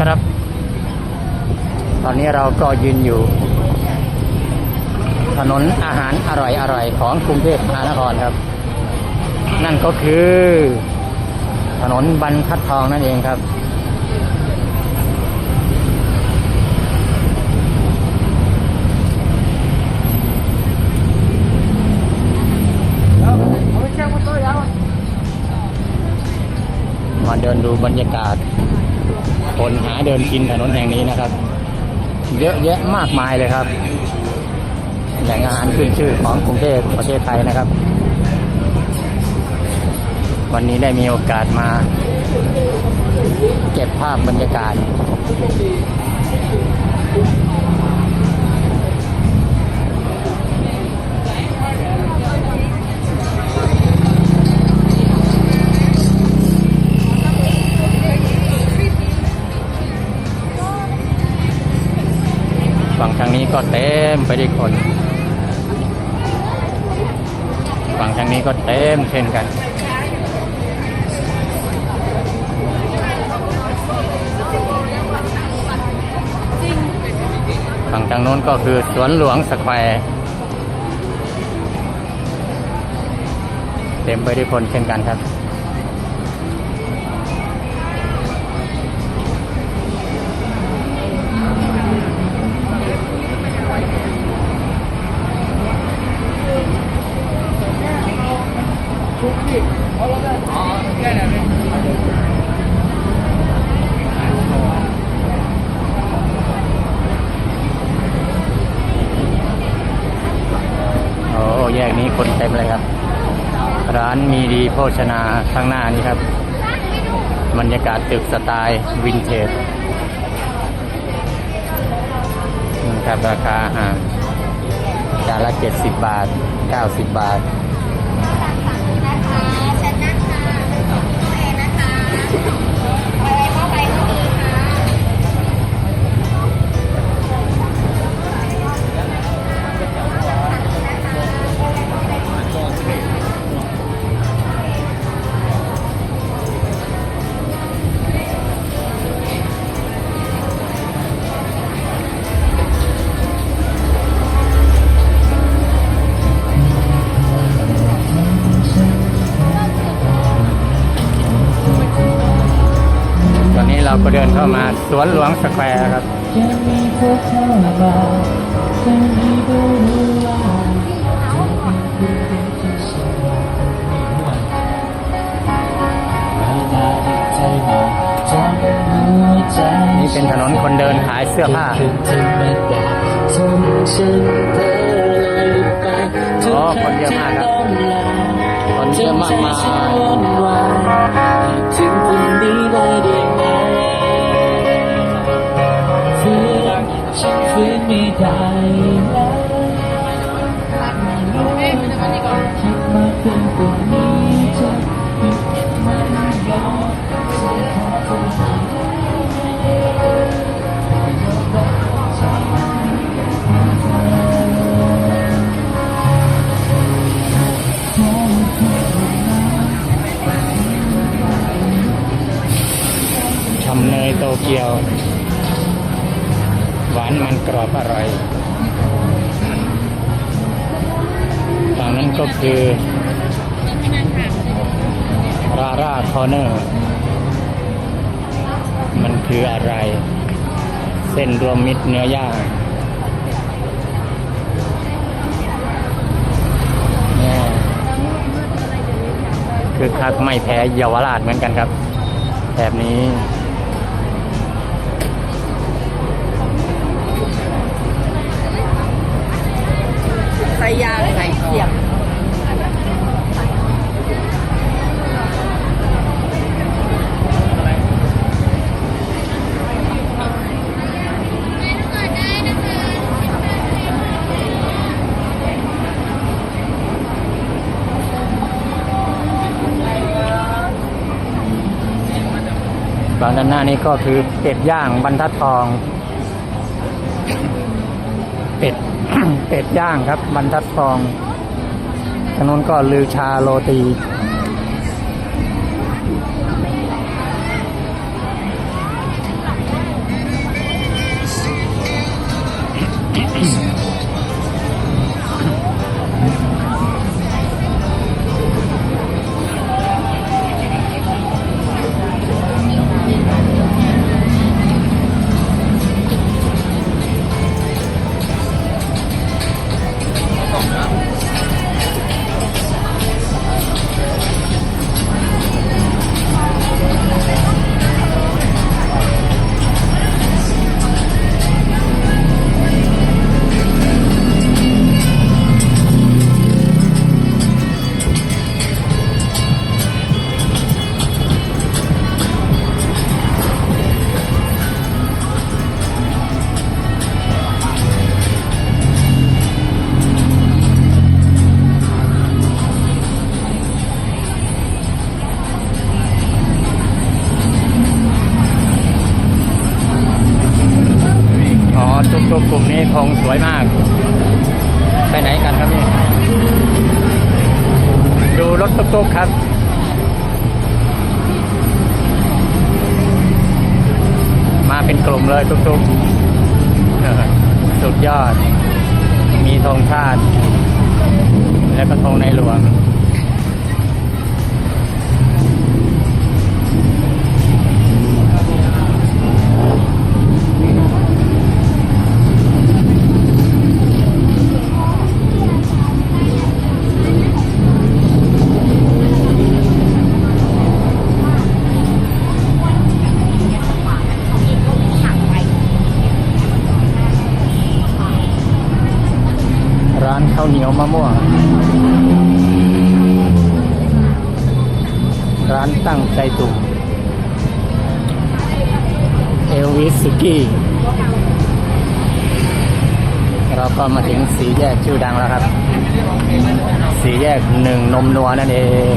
ครับ ตอนนี้เราก็ยืนอยู่ ถนนอาหารอร่อยๆของกรุงเทพมหานครครับ นั่นก็คือ ถนนบรรทัดทองนั่นเองครับ มาเดินดูบรรยากาศ คนหาเดินกินถนนแห่งนี้นะครับ เยอะแยะมากมายเลยครับแหล่งอาหารขึ้นชื่อของกรุงเทพประเทศไทยนะครับ วันนี้ได้มีโอกาสมา เก็บภาพบรรยากาศ ก็เต็มไปด้วยคนฝั่งทางนี้ก็เต็มเช่นกัน ฝั่งทางโน้นก็คือสวนหลวงสแควร์เต็มไปด้วยคนเช่นกันครับ โอ้แยกนี้คนเต็มเลยครับ ร้านมีดีโภชนาข้างหน้านี้ครับ บรรยากาศตึกสไตล์วินเทจนะครับราคาอาหารจานละ 70 บาท 90 บาท เราก็เดินเข้ามาสวนหลวงสแควร์ครับนี่เป็นถนนคนเดินขายเสื้อผ้าคนเพ้อลอยไปทุอ๋กอคนเยอะมากครับคนเยอะมากมาย ไม่ได้แล้วคิดมาเป็นตัวนี้จะปิดมันยอมเสียของตัวเองชำเนยโตเกียวหวานมันก รอบอร่อยฝั่งนั้นก็คือราร่าคอร์เนอร์ มันคืออะไร เส้นรวมมิตรเนื้อย่างนี่คือคักไม่แพ้เยาวราชเหมือนกันครับ แบบนี้ ฝั่งด้านหน้านี้ก็คือเป็ดย่างบรรทัดทอง เป็ดเป็ดย่างครับบรรทัดทองทางนู้นก็ลือชาโรตี ธงสวยมาก ไปไหนกันครับนี่ดูรถตุ๊กๆครับมาเป็นกลุ่มเลยตุ๊กๆเออสุดยอด มีธงชาติ และก็ธงในหลวงะม่วง ร้านตั้งใจตุ่มเอลวิสสุกี้ เราก็มาถึงสีแยกชื่อดังแล้วครับ สีแยกหนึ่งนมนัวนั่นเอง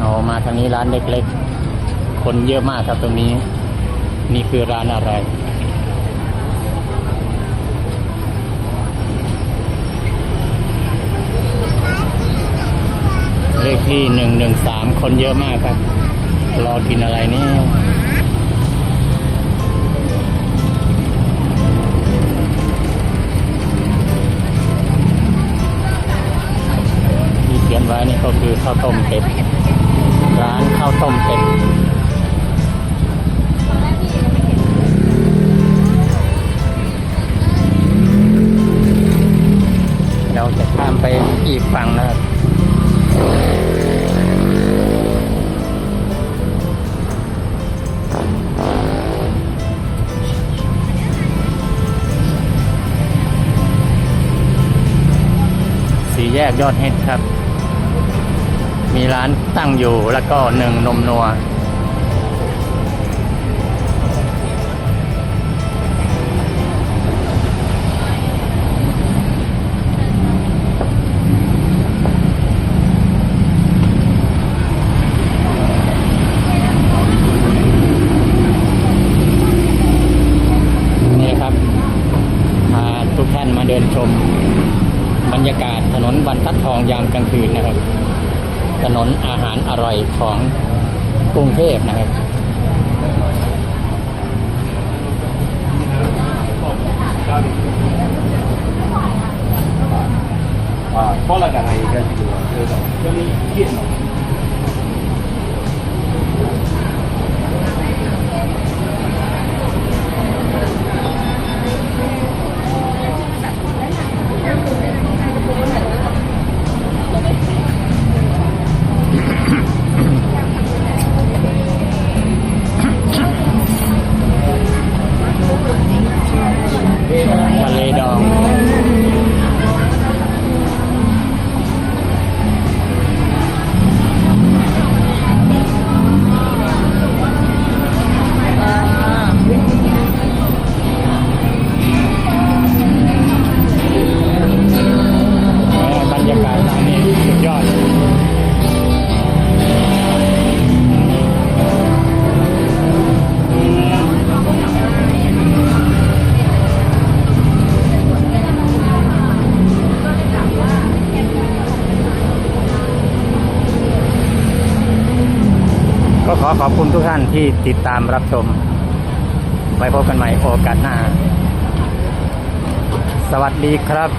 เอามา ทางนี้ร้านเล็กๆ คนเยอะมากครับตรงนี้ นี่คือร้านอะไร เลขที่หนึ่งหนึ่งสามคนเยอะมากครับ รอกินอะไรนี่ที่เขียนไว้นี่ก็คือข้าวต้มเป็ด ร้านข้าวต้มเป็ดเราจะข้ามไปอีกฝั่งนะครับสี่แยกยอดเฮ็ดครับ มีร้านตั้งอยู่แล้วก็หนึ่งนมนัว นี่ครับพาทุกท่านมาเดินชม บรรยากาศถนนบรรทัดทองยามกลางคืนนะครับ ถนนอาหารอร่อยของกรุงเทพนะครับเพราะอะไรกัน อขอบคุณทุกท่านที่ติดตามรับชม ไว้พบกันใหม่โอกาสหน้า สวัสดีครับ